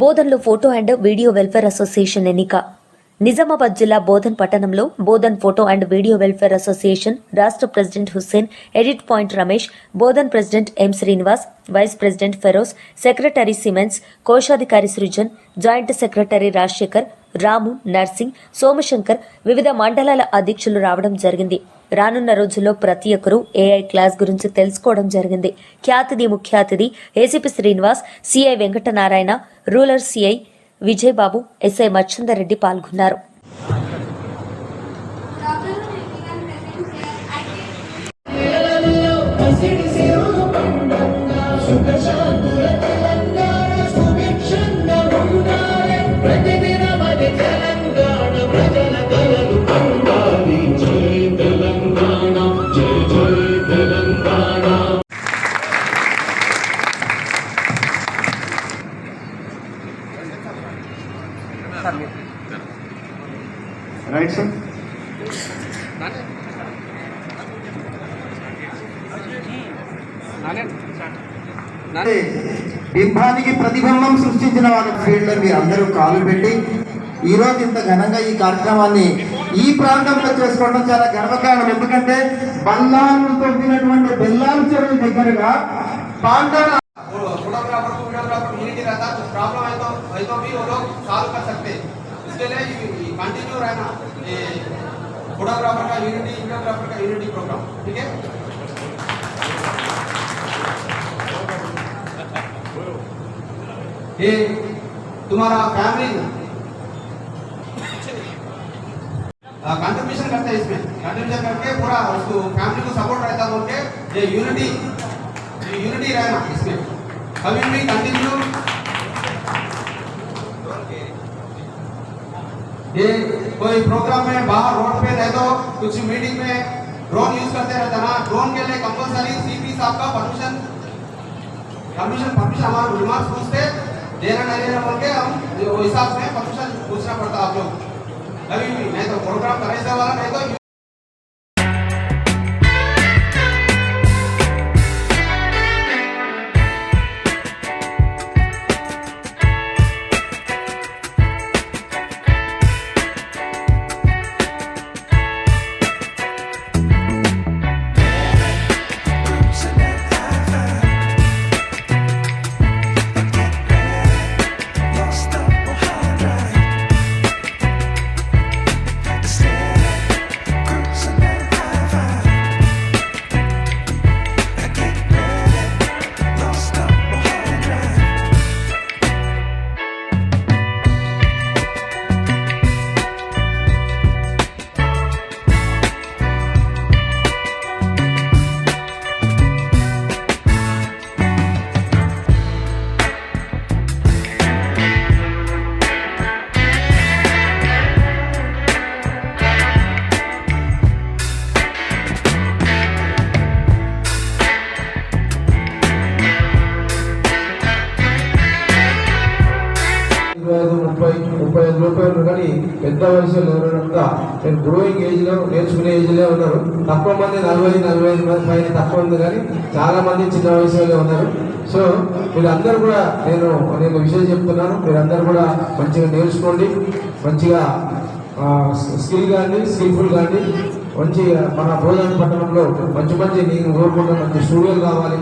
బోధన్లో photo and video welfare association ఎన్నిక. నిజామాబాద్ జిల్లా బోధన్ పట్టణంలో Bodhan photo and video welfare association రాష్ట్ర president Hussain Edit Point Ramesh Bodhan president M Srinivas vice president Feroz secretary siemens కోశాధికారి Srujan joint secretary Rajasekhar Ramu Narsing Somashankar వివిధ మండలాల అధ్యక్షులు రావడం జరిగింది. రానున్న రోజుల్లో ప్రతి ఒక్కరూ ఏఐ క్లాస్ గురించి తెలుసుకోవడం జరిగింది. ఖ్యాతిది ముఖ్య అతిథి ACP Srinivas CI Venkatanarayana rural CI Vijayababu SI Machender Reddy పాల్గొన్నారు. రైట్ సార్ బింబానికి ప్రతిబింబం సృష్టించిన వాళ్ళ ఫీల్డ్ మీరు అందరూ కాలు పెట్టి. ఈ రోజు ఇంత ఘనంగా ఈ కార్యక్రమాన్ని ఈ ప్రాంతంలో చేసుకోవడం చాలా గర్వకారణం. ఎందుకంటే బల్లాలు తొక్కినటువంటి బెల్లాల చెరువు దగ్గరగా పాండవ कंटिन्यू रहना ये फोटोग्राफर का यूनिटी वीडियोग्राफर का यूनिटी प्रोग्राम ठीक है ये तुम्हारा फैमिली कंट्रीब्यूशन करते हैं इसमें कंट्रीब्यूशन करके पूरा उसको फैमिली को सपोर्ट रहता बोल के ये यूनिटी यूनिटी रहना इसमें कभी भी कंटिन्यू ये कोई प्रोग्राम में बाहर रोड पे रह दो, कुछ मीटिंग में ड्रोन यूज़ करते रहते ना ड्रोन के लिए कंपलसरी सीपी साहब का परमिशन परमिशन परमिशन हमारे रिमार्क्स पूछते देना नहीं देना बोल के हम हिसाब से परमिशन पूछना पड़ता आप लोग। कभी भी, नहीं तो प्रोग्राम कराने वाला नहीं तो కానీ పెద్ద వయసులో ఎవరైనా నేను గ్రోయింగ్ ఏజ్లో నేర్చుకునే ఏజ్లో ఉన్నారు. తక్కువ మంది నలభై నలభై ఐదు మంది పైన తక్కువ ఉంది కానీ చాలా మంది చిన్న వయసులో ఉన్నారు. సో మీరందరూ కూడా నేను నేను విషయం చెప్తున్నాను. మీరందరూ కూడా మంచిగా నేర్చుకోండి. మంచిగా స్కిల్ కానీ స్కిల్ఫుల్ కానీ మంచి మన భోజన పట్టణంలో మంచి మంచి నేను కోరుకుంటున్న మంచి స్టూడియోలు కావాలి.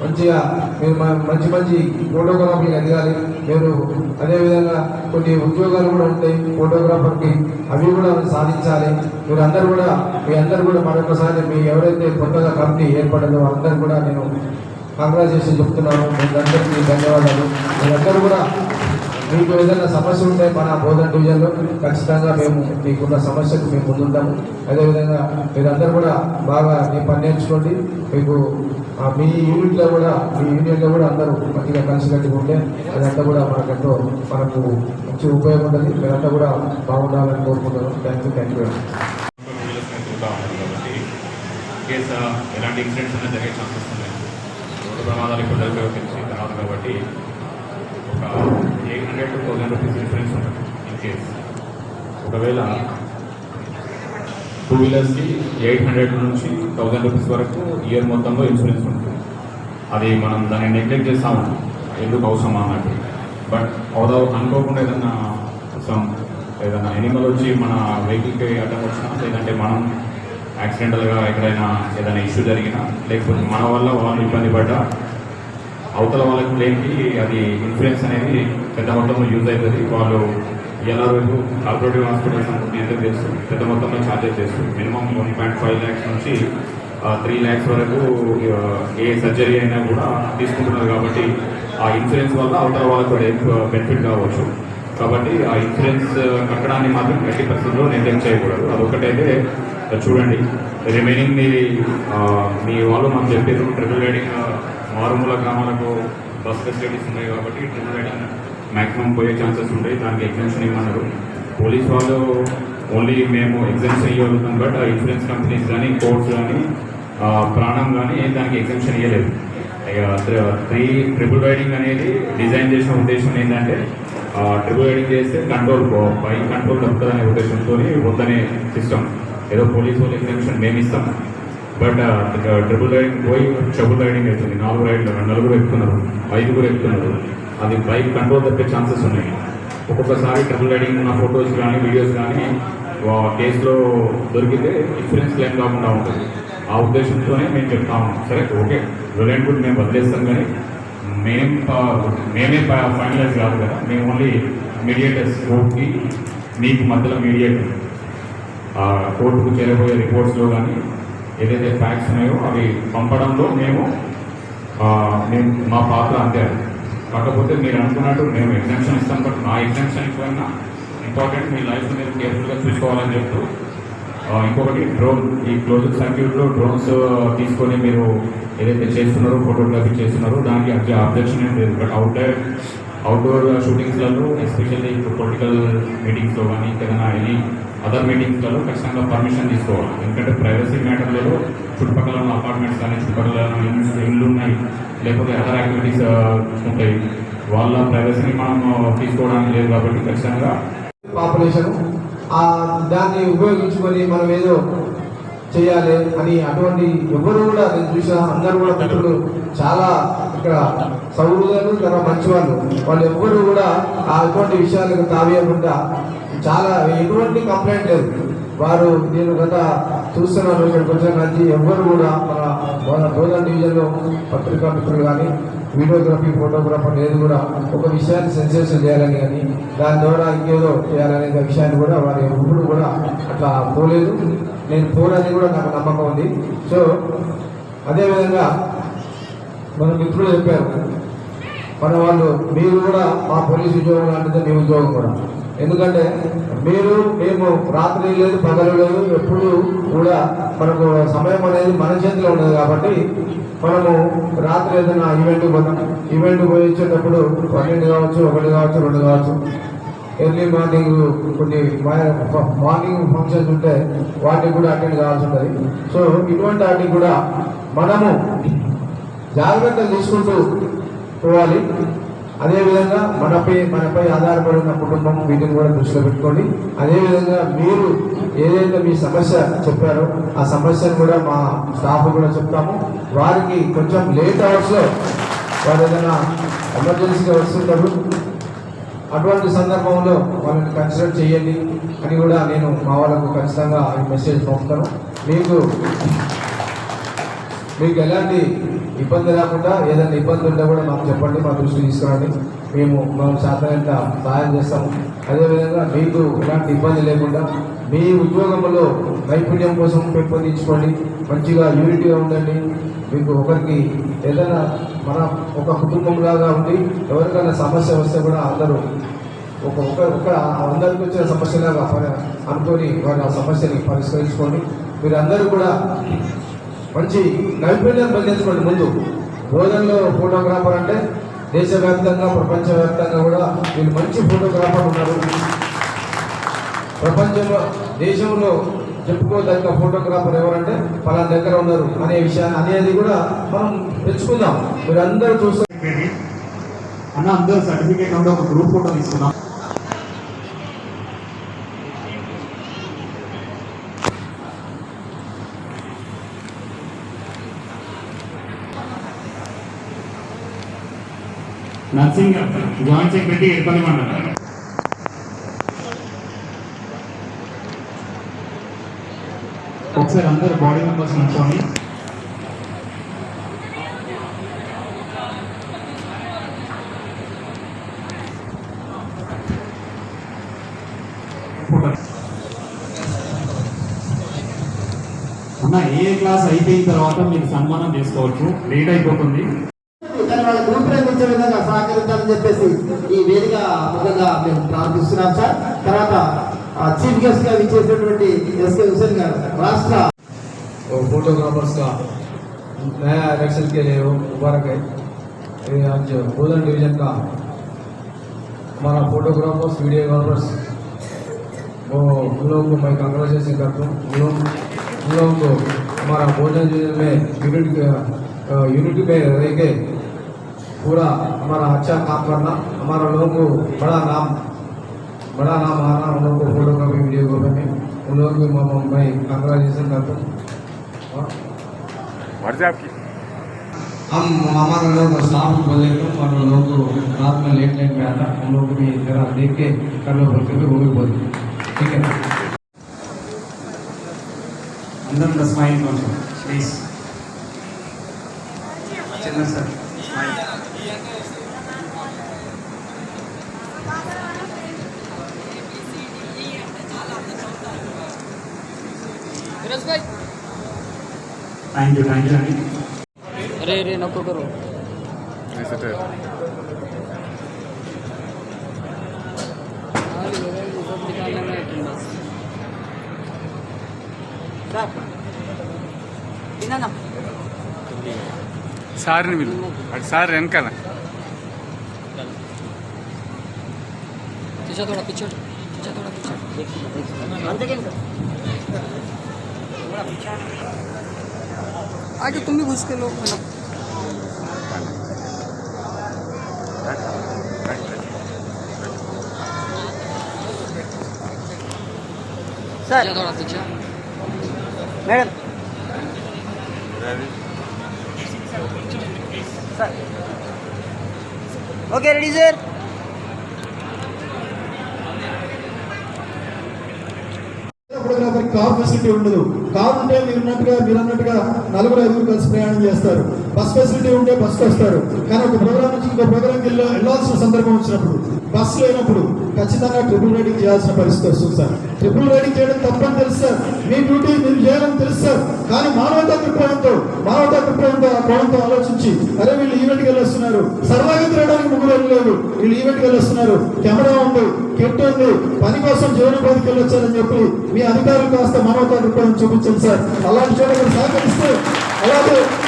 మంచిగా మీరు మంచి మంచి ఫోటోగ్రాఫర్కి ఎదగాలి మీరు అదేవిధంగా కొన్ని ఉద్యోగాలు కూడా ఉంటాయి ఫోటోగ్రాఫర్కి అవి కూడా సాధించాలి. మీరు అందరు కూడా మీ అందరు కూడా మరొకసారి మీ ఎవరైతే కొత్తగా కంపెనీ ఏర్పడిందో అందరూ కూడా నేను కంగ్రాచులేషన్ చెప్తున్నాను. మీరందరికీ ధన్యవాదాలు. మీరందరూ కూడా మీకు ఏదైనా సమస్య ఉంటే మన బోధన డివిజన్లో ఖచ్చితంగా మేము మీకున్న సమస్యకు మేము ముందుంటాము. అదేవిధంగా మీరందరూ కూడా బాగా మీ పని నేర్చుకోండి. మీకు మీ యూనిట్లో కూడా మీ యూనియన్లో కూడా అందరూ మంచిగా కలిసికట్టుగా ఉంటే అదంతా కూడా మనకంటూ మనకు మంచి ఉపయోగం ఉంటుంది. మీరంతా కూడా బాగుండాలని కోరుకుంటున్నాను. Thank you thank you case ఎలాంటి ఇన్సిడెంట్స్ అనేది జరిగే ఛాన్సెస్ ఉన్నాయి. రోడ్డు ప్రమాదాలు ఇప్పుడు ఉపయోగించి తర్వాత కాబట్టి ఒక eight hundred to thousand rupees difference ఉంటుంది ఇన్ కేస్. ఒకవేళ టూ వీలర్స్కి ఎయిట్ హండ్రెడ్ నుంచి థౌసండ్ రూపీస్ వరకు ఇయర్ మొత్తంలో ఇన్సూరెన్స్ ఉంటుంది. అది మనం దాన్ని నెగ్లెక్ట్ చేస్తాము ఎందుకు అవసరమా అన్నట్టు. బట్ అవుదో అనుకోకుండా ఏదన్నా సమ్ ఏదైనా ఎనిమల్ వచ్చి మన వెహికల్కి అడ్డం వచ్చినా లేదంటే మనం యాక్సిడెంటల్గా ఎక్కడైనా ఏదైనా ఇష్యూ జరిగినా లేకపోతే మన వల్ల వాళ్ళు ఇబ్బంది పడ్డా అవతల వాళ్ళకి క్లెయిమ్కి అది ఇన్సూరెన్స్ అనేది పెద్ద మొత్తంలో యూజ్ అవుతుంది. వాళ్ళు ఎలా రోజు కార్పొరేటివ్ హాస్పిటల్స్ డిజైన్ చేస్తూ పెద్ద మొత్తంలో ఛార్జెస్ చేస్తుంది. Minimum one point five lakhs నుంచి త్రీ ల్యాక్స్ వరకు ఏ సర్జరీ అయినా కూడా తీసుకుంటున్నారు కాబట్టి ఆ ఇన్సూరెన్స్ వల్ల అవతల వాళ్ళకు బెనిఫిట్ కావచ్చు. కాబట్టి ఆ ఇన్సూరెన్స్ కట్టడాన్ని మాత్రం గట్టి పరిస్థితుల్లో నిర్ణయం చేయకూడదు. అదొకటైతే చూడండి. రిమైనింగ్ మీ మీ వాళ్ళు మాకు చెప్పారు ట్రిపుల్ రైడింగ్ మారుమూల గ్రామాలకు బస్ ఫెసిలిటీస్ ఉన్నాయి కాబట్టి ట్రిపుల్ రైడింగ్ మ్యాక్సిమం పోయే ఛాన్సెస్ ఉంటాయి. దానికి ఎగ్జామ్షన్ ఇవ్వమన్నారు పోలీస్ వాళ్ళు ఓన్లీ మేము ఎగ్జామ్షన్ ఇవ్వగలుగుతాం బట్ ఇన్సూరెన్స్ కంపెనీస్ కానీ కోర్ట్స్ కానీ ప్రాణం కానీ దానికి ఎగ్జామ్షన్ ఇవ్వలేదు ఇక త్రీ ట్రిపుల్ రైడింగ్ అనేది డిజైన్ చేసిన ఉద్దేశం ఏంటంటే ట్రిపుల్ రైడింగ్ చేస్తే కంట్రోల్ బైక్ కంట్రోల్ దొరుకుతుందనే ఉద్దేశంతో వద్దనే సిస్టమ్ ఏదో పోలీస్ వాళ్ళు ఎగ్జామ్షన్ మేము ఇస్తాం. బట్ ట్రిపుల్ రైడింగ్ పోయి ట్రిపుల్ రైడింగ్ అవుతుంది నాలుగు రైడ్లు నలుగురు ఎక్కుతున్నారు ఐదుగురు ఎక్కుతున్నారు అది బైక్ కంట్రోల్ తప్పే ఛాన్సెస్ ఉన్నాయి. ఒక్కొక్కసారి ట్రబుల్ రైడింగ్ ఉన్న ఫొటోస్ కానీ వీడియోస్ కానీ కేసులో దొరికితే ఇన్సూరెన్స్ క్లెయిమ్ కాకుండా ఉంటుంది. ఆ ఉద్దేశంతోనే మేము చెప్తాము సరే ఓకే రిలయన్స్ గుడ్ మేము వదిలేస్తాం కానీ మేం మేమే ఫైనలైజ్ కాదు కదా. మేము ఓన్లీ మీడియేటర్స్ కోర్టుకి మీకు మధ్యలో మీడియేటర్ ఆ కోర్టుకు చేరబోయే రిపోర్ట్స్లో కానీ ఏదైతే ఫ్యాక్ట్స్ ఉన్నాయో అవి పంపడంలో మేము మేము మా పాత్ర అంతే అది. కాకపోతే మీరు అనుకున్నట్టు మేము ఎగ్జామ్షన్ ఇస్తాం బట్ నా ఎగ్జామ్షన్ ఇవ్వన్నా ఇంపార్టెంట్ మీ లైఫ్ మీరు కేర్ఫుల్గా చూసుకోవాలని చెప్తూ ఇంకొకటి డ్రోన్ ఈ క్లోజ్ సర్క్యూట్లో డ్రోన్స్ తీసుకొని మీరు ఏదైతే చేస్తున్నారో ఫోటోగ్రఫీ చేస్తున్నారో దానికి అబ్జెక్షన్ ఏం లేదు. బట్ అవుట్డోర్ అవుట్డోర్ షూటింగ్స్లలో ఎస్పెషల్లీ ఇప్పుడు పొలిటికల్ మీటింగ్స్లో కానీ ఏదైనా ఎనీ అదర్ మీటింగ్స్లలో ఖచ్చితంగా పర్మిషన్ తీసుకోవాలి. ఎందుకంటే ప్రైవసీ మ్యాటర్లలో చుట్టుపక్కల ఉన్న అపార్ట్మెంట్స్ కానీ చుట్టుపక్కల ఉన్న ఇల్లు ఉన్నాయి. లేకపోతే అదర్ యాక్టివిటీస్ ఉంటాయి వాళ్ళ ప్రైవసీని మనం uh, తీసుకోవడానికి లేదు కాబట్టి ఖచ్చితంగా. పాపులేషన్ ఆ దాన్ని ఉపయోగించుకొని మనం ఏదో చేయాలి అని అటువంటి ఎవరు కూడా నేను చూసిన అందరూ కూడా మిత్రులు చాలా ఇక్కడ సౌరులను చాలా మంచి వాళ్ళు వాళ్ళు ఎవ్వరు కూడా ఆ అటువంటి విషయాలకు తావేయకుండా చాలా ఎటువంటి కంప్లైంట్ లేదు. వారు నేను గత చూస్తున్నాను ఇక్కడికి వచ్చిన నుంచి ఎవ్వరు కూడా మన మన బోధన డివిజన్లో పత్రికా మిత్రులు కానీ వీడియోగ్రఫీ ఫోటోగ్రాఫర్ లేదు కూడా ఒక విషయాన్ని సెన్సేషన్ చేయాలని కానీ దాని ద్వారా ఇంకేదో చేయాలనే విషయాన్ని కూడా వారు ఎప్పుడు కూడా అట్లా పోలేదు. నేను పోనని కూడా నాకు నమ్మకం ఉంది. సో అదేవిధంగా మన మిత్రులు చెప్పారు. మన వాళ్ళు మీరు కూడా మా పోలీస్ ఉద్యోగం లాంటిదే మీ ఉద్యోగం కూడా. ఎందుకంటే మీరు మేము రాత్రి లేదు పగలు లేదు ఎప్పుడు కూడా మనకు సమయం అనేది మన చేతిలో ఉండదు కాబట్టి మనము రాత్రి ఏదైనా ఈవెంట్ పోతాం. ఈవెంట్ పోయి వచ్చేటప్పుడు పన్నెండు కావచ్చు ఒకటి కావచ్చు రెండు కావచ్చు. ఎర్లీ మార్నింగ్ కొన్ని మార్నింగ్ ఫంక్షన్స్ ఉంటే వాటికి కూడా అటెండ్ కావాల్సి ఉంటుంది. సో ఇటువంటి వాటికి కూడా మనము జాగ్రత్తలు తీసుకుంటూ పోవాలి. అదేవిధంగా మనపై మనపై ఆధారపడి ఉన్న కుటుంబం వీటిని కూడా దృష్టిలో పెట్టుకోండి. అదేవిధంగా మీరు ఏదైతే మీ సమస్య చెప్పారో ఆ సమస్యను కూడా మా స్టాఫ్ కూడా చెప్తాము. వారికి కొంచెం లేట్ అవర్స్లో వారు ఏదైనా ఎమర్జెన్సీగా వస్తుంటారు. అటువంటి సందర్భంలో వాళ్ళని కన్సిడర్ చేయండి అని కూడా నేను మా వాళ్ళకు ఖచ్చితంగా మెసేజ్ పంపుతాను. మీకు మీకు ఎలాంటి ఇబ్బంది లేకుండా ఏదైనా ఇబ్బంది ఉంటే కూడా మాకు చెప్పండి మా దృష్టి తీసుకురండి. మేము మేము సాధారణంగా సహాయం చేస్తాము అదేవిధంగా మీకు ఎలాంటి ఇబ్బంది లేకుండా మీ ఉద్యోగంలో నైపుణ్యం కోసం పెంపొందించుకోండి. మంచిగా యూనిటీగా ఉండండి. మీకు ఒకరికి ఏదైనా మన ఒక కుటుంబంలాగా ఉండి ఎవరికైనా సమస్య వస్తే కూడా అందరూ ఒక ఒక ఒక అందరికి వచ్చిన సమస్యలాగా అనుకొని వారి ఆ సమస్యని పరిష్కరించుకోండి. మీరందరూ కూడా మంచి నైపుణ్యం పొందించుకోండి ముందు. రోజుల్లో ఫోటోగ్రాఫర్ అంటే దేశవ్యాప్తంగా ప్రపంచవ్యాప్తంగా కూడా వీళ్ళు మంచి ఫోటోగ్రాఫర్ ఉన్నారు. ప్రపంచంలో దేశంలో చెప్పుకోదగ్గ ఫోటోగ్రాఫర్ ఎవరంటే పలా దగ్గర ఉన్నారు అనే విషయాన్ని అనేది కూడా మనం తెచ్చుకుందాం మీరందరూ చూస్తే అన్న అందరూ సర్టిఫికేట్ ఉంటే ఒక గ్రూప్ ఫోటో తీసుకుందాం. నర్సింగ్ జాయింట్ సెక్రటరీ ఎడపల్లి మండలం ఒకసారి అందరు బాడీ మెంబర్స్ నుంచోండి. అన్న ఏ క్లాస్ అయిపోయిన తర్వాత మీరు సన్మానం చేసుకోవచ్చు? లేట్ అయిపోతుంది. కానీ వాళ్ళ రూపురేఖించే విధంగా సహకరించాలని చెప్పేసి ఈ వేదిక ముఖంగా మేము ప్రార్థిస్తున్నాం సార్ తర్వాత చీఫ్ గెస్ట్ గా విచ్చేసినటువంటి ఎస్కే హుసేన్ గారు రాష్ట్ర और फोटोग्राफर्स का नया इलेक्शन के लिए वो मुबारक है ये आज बोधन डिवीजन का हमारा फोटोग्राफर्स वीडियोग्राफर्स वो उन लोगों को मैं कंग्रेचुलेशन करता हूँ उन लोग उन लोगों को हमारा बोधन डिवीजन में यूनिट यूनिटी में रह के पूरा हमारा अच्छा काम करना हमारा लोगों को बड़ा नाम बड़ा नाम आना उन लोगों को फ़ोटो का भी वीडियो वीडियोग्राफी में उन लोगों को मैं कंग्रेचुलेसन करता हूँ। आपकी। हम हमारे लोग स्टाफ बोले तो और लोग रात में लेट लेट में आता हम लोग भी जरा देख के कर लो बोल के वो भी बोलते ठीक है अंदर दस कौन प्लीज़ चलना sir thank you thank you అండి రే రే నొక్కరు సార్ని మీరు అటు సార్ వెనకాల. పిచ్చోడు. పిచ్చోడు. పిచ్చోడు అంతే थोडा पिक्चर आगे तुम्ही घुस के लोग मला तिच्या थोडा picture madam okay ready sir photographer car facility ఉండదు కార్ ఉంటే మీరు ఉన్నట్టుగా మీరు అన్నట్టుగా నలుగురు ఐదుగురు కలిసి ప్రయాణం చేస్తారు. బస్ ఫెసిలిటీ ఉంటే బస్కి వస్తారు. కానీ ఒక ప్రోగ్రామ్ నుంచి ఇంకో ప్రోగ్రామ్కి వెళ్ళి వెళ్ళాల్సిన సందర్భం వచ్చినప్పుడు బస్ లేనప్పుడు ఖచ్చితంగా ట్రిపుల్ రైడింగ్ చేయాల్సిన పరిస్థితి వస్తుంది సార్. ట్రిపుల్ రైడింగ్ చేయడం తప్పని తెలుసు సార్. మీ డ్యూటీ మీరు చేయాలని తెలుసు సార్. కానీ మానవతా దృక్పథంతో మానవతా దృక్పథంతో ఆ కోణంతో ఆలోచించి అరే వీళ్ళు ఈవెంట్కి వెళ్ళొస్తున్నారు. సరదాగా తిరగడానికి ముగ్గురు లేదు వీళ్ళు ఈవెంట్కి వెళ్ళొస్తున్నారు. కెమెరా ఉంది కెట్ ఉంది. పని కోసం జీవనోపాధికి వెళ్ళొచ్చారని చెప్పి మీ అధికారులు కాస్త మానవతా దృక్పథం చూపించండి సార్. అలాంటి చోట సహకరిస్తే Bravo.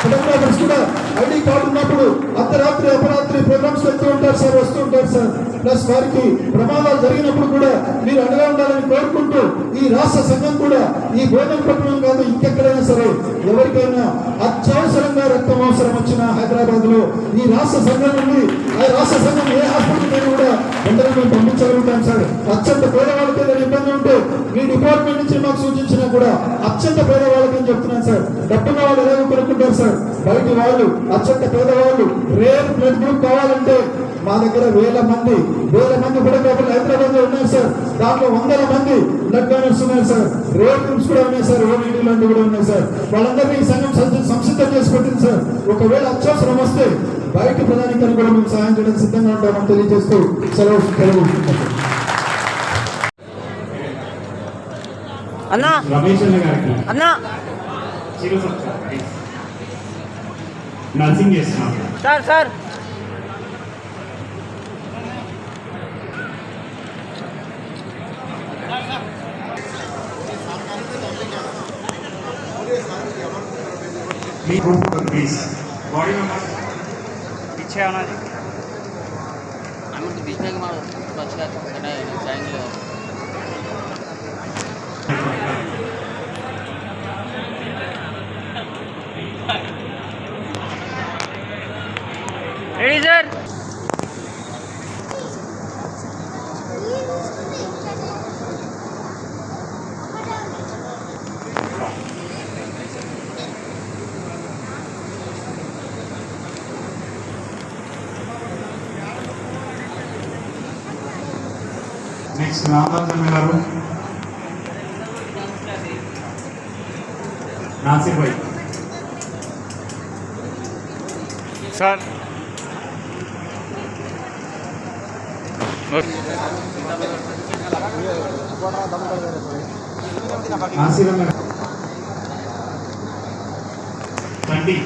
ఫోటోగ్రాఫర్స్ కూడా ఐడి కార్డు ఉన్నప్పుడు అర్ధరాత్రి అపరాత్రి ప్రోగ్రామ్స్ వెళ్తూ ఉంటారు సార్ వస్తూ ఉంటారు సార్. ప్లస్ వారికి ప్రమాదాలు జరిగినప్పుడు కూడా మీరు అండగా ఉండాలని కోరుకుంటూ ఈ రాష్ట్ర సంఘం కూడా ఈ గోధుమ పట్టణం కాదు ఇంకెక్కడైనా సరే ఎవరికైనా అత్యవసరంగా రక్తం అవసరం వచ్చిన హైదరాబాద్లో ఈ రాష్ట్ర సంఘం నుండి ఆ రాష్ట్ర సంఘం ఏ హాస్పిటల్ కూడా అందరూ మేము పంపించగలుగుతాం సార్. అత్యంత పేదవాళ్ళకి ఏదైనా ఇబ్బంది ఉంటే మీ డిపార్ట్మెంట్ నుంచి మాకు సూచించినా కూడా అత్యంత పేదవాళ్ళకి అని చెప్తున్నాను సార్. డబ్బున్న వాళ్ళు ఎలాగో కొనుక్కుంటారు సార్. బయటి వాళ్ళు అత్యంత పేదవాళ్ళు రేర్ బ్లడ్ గ్రూప్ కావాలంటే మా దగ్గర వేల మంది వేల మంది ఫోటోగ్రాఫర్లు హైదరాబాద్లో ఉన్నారు సార్. దాంట్లో వందల మంది బ్లడ్ డోనర్స్ ఉన్నారు సార్. రేర్ గ్రూప్స్ కూడా ఉన్నాయి సార్. ఓడిటీ లాంటివి కూడా ఉన్నాయి సార్. వాళ్ళందరినీ ఈ సంఘం సంసి- సంసిద్ధం చేసి పెట్టింది సార్. ఒకవేళ అత్యవసరం వస్తే బయట ప్రధానికాన్ని కూడా మేము సహాయం చేయడానికి సిద్ధంగా ఉంటామని తెలియజేస్తూ సెలవు సెలవు. అన్నా. రమేష్ అన్న గారికి. అన్నా. Narsing sir sir body number पीछे आना जी। हम तो बीच में तो अच्छा खड़ा है तो जाएँगे నెక్స్ట్ రామరాజన్న గారు నాసిర్ భాయ్ సార్ ఓకే. నాసిర్ అన్న బండి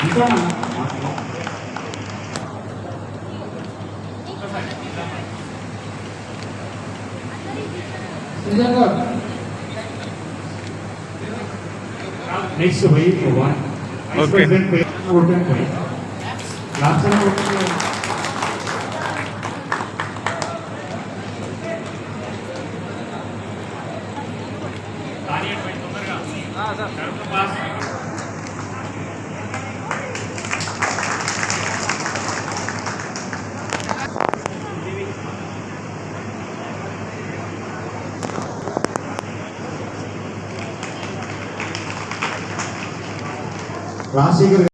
ఇంకా నెక్స్ట్ పోయి వన్ Okay. ఓటెన్ పోయి లాస్ట్ స్పీకర్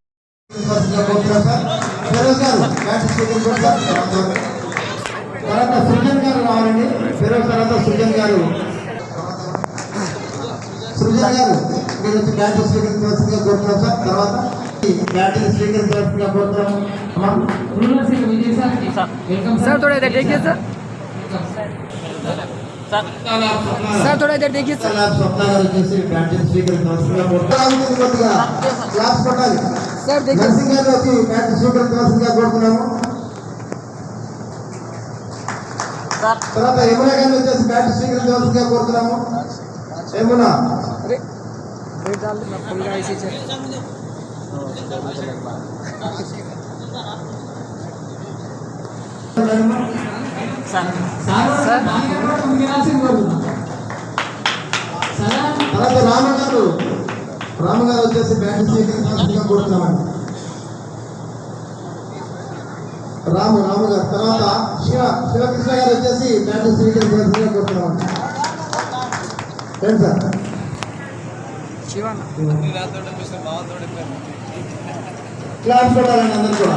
తర్వాత సృజన్ గారు రావాలండి. ఫిరోజ్ తర్వాత సృజన్ గారు. సృజన్ గారు మీరు వచ్చి బ్యాటింగ్ స్వీకరించవలసిందిగా కోరుతున్నాం సార్. తర్వాత బ్యాటింగ్ స్వీకరించవలసిందిగా కోరుతున్నాము వెల్కమ్ సార్. सर सर थोड़ा इधर देखिए सर ల్యాబ్ స్వప్న గారు వచ్చేసి బ్యాట్ స్వీకరించవలసిందిగా కోరుతున్నాం కొద్దిగా క్లాస్ కొట్టాలి सर देखिए నర్సింగ్ గారు వచ్చి బ్యాట్ స్వీకరించవలసిందిగా కోరుతున్నాము తర్వాత యమున గారిని వచ్చేసి బ్యాట్ స్వీకరించవలసిందిగా కోరుతున్నాము యమున रेट సార్. తర్వాత వచ్చేసి రాము రాము గారు తర్వాత శివ శివకృష్ణ గారు వచ్చేసి బ్యాంక్ సీటింగ్ కోరుతున్నామండి సార్? క్లాస్ అందరూ కూడా.